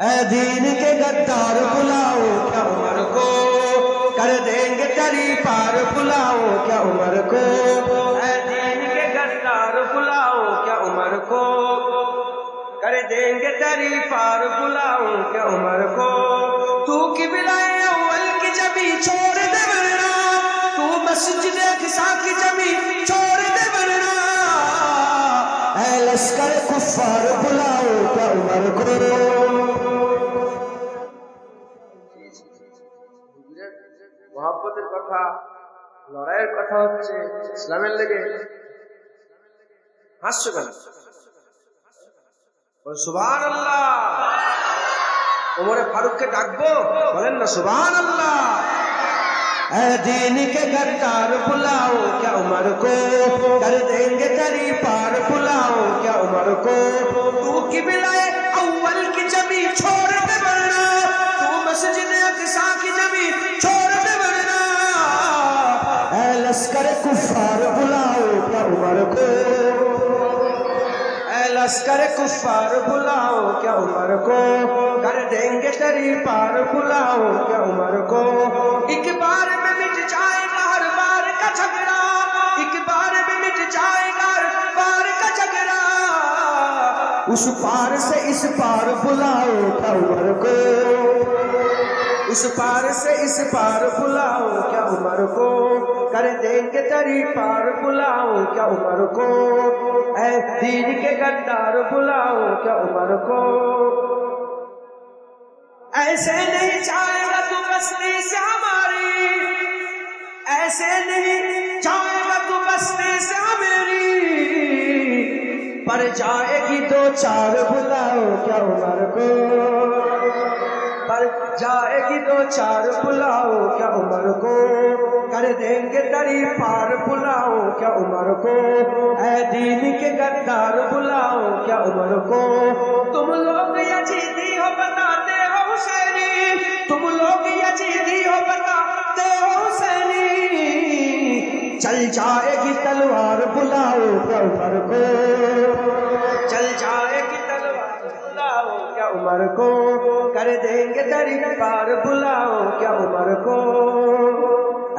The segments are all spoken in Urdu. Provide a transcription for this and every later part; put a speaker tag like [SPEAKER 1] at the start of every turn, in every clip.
[SPEAKER 1] اے دین کے گدار بلاؤ، کیا عمر کو؟ کر دیں گے تری پار بلاؤ، کیا عمر کو؟
[SPEAKER 2] اے دین کے گدار بلاؤ، کیا عمر کو؟ کر دیں گے تری پار بلاؤ، کیا عمر کو؟ تو کی بلائے اول کی جبی چھوڑ دے ورنہ، تو مسجد خسا کی جبی
[SPEAKER 1] করে কুফার পোলাও কাউমার করো।
[SPEAKER 2] মহাব্বতের কথা, লড়াইয়ের কথা হচ্ছে ইসলামের লেগে। হাসছো কেন সুবান আল্লাহ ওমরে ফারুককে ডাকবো? বলেন না সুবান আল্লাহ
[SPEAKER 1] اے دین کے گدار بلاؤ، کیا عمر کو کر دیں گے تری پار بلاؤ، کیا عمر کو
[SPEAKER 2] تو کی بلائے اول کی جمی چھوڑ دے ورنہ، تو مسجد اقصا کی جمی چھوڑ دے ورنہ۔
[SPEAKER 1] اے لشکر کفار بلاؤ، کیا عمر کو
[SPEAKER 2] اے لشکر کفار بلاؤ، کیا عمر کو کر دیں گے تری پار بلاؤ۔
[SPEAKER 1] اس پار سے اس پار بلاؤ کیا کو؟
[SPEAKER 2] اس پار سے اس پار بلاؤ کیا عمر کو؟ کر دیں گے تری پار بلاؤ کیا عمر کو؟ اے دین کے گدار بلاؤ کیا عمر کو؟ ایسے نہیں چاہ پر جائے گی
[SPEAKER 1] دو چار بلاؤ، کیا عمر کو؟
[SPEAKER 2] پر جائے گی دو چار بلاؤ، کیا عمر کو؟ کر دیں گے تری پار بلاؤ، کیا عمر کو؟ اے دین کے گدار بلاؤ، کیا عمر کو؟ تم لوگ یزیدی ہو، بتاتے ہو حسینی۔ تم لوگ یزیدی ہو، بتاتے ہو حسینی۔
[SPEAKER 1] چل جائے گی تلوار بلاؤ، کیا عمر کو؟
[SPEAKER 2] عمر کو کر دیں گے تری پار بلاؤ کیا عمر کو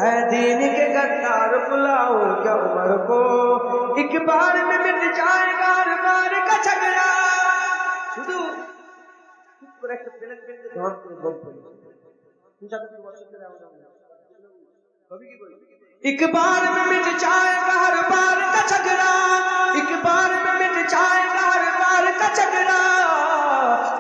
[SPEAKER 2] اے دین کے گدار بلاؤ کیا عمر کو ایک بار میں مٹ جائے گا ہر بار کا جھگڑا শুধু চুপ করে একটা প্লেন প্লেনকে ধর করে বম করে দু চার দুটো বছর ধরে আমরা কবি কি বলি ایک بار میں مٹ جائے گا ہر بار کا جھگڑا ایک بار میں مٹ جائے گا ہر بار کا جھگڑا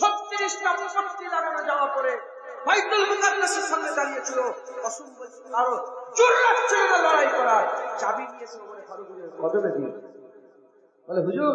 [SPEAKER 2] ছত্রিশটা মোমবাতি লাগানো যাওয়া পরে বাইতুল মুকাদ্দাসের সামনে দাঁড়িয়েছিল অসুম বলছিল আরও জোরলাট ছিল লড়াই করার। চাবি নিয়েছিল ফারুকের কদমে দিয়ে বলে, হুজুর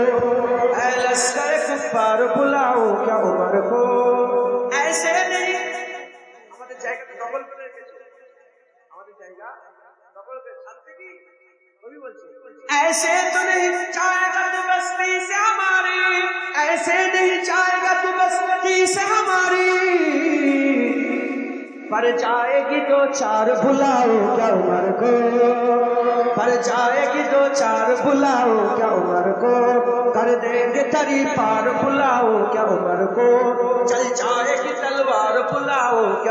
[SPEAKER 2] ایسے تو نہیں چاہے گا تو بستی سے ہماری، ایسے نہیں چاہے گا تو بستی سے ہماری۔ پر جائے گی دو چار
[SPEAKER 1] بلاؤ کیا عمر کو؟
[SPEAKER 2] پر جائے گی دو چار بلاؤ کیا عمر کو؟ کر دیں گے تری پار بلاؤ کیا عمر کو؟ چل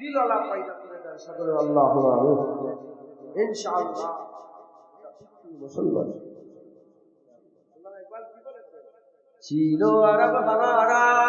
[SPEAKER 2] দিল আল্লাহ পাইদা করে দেন সকলে আল্লাহ ইনশাআল্লাহ মুসলমান ছিল আরব হামারা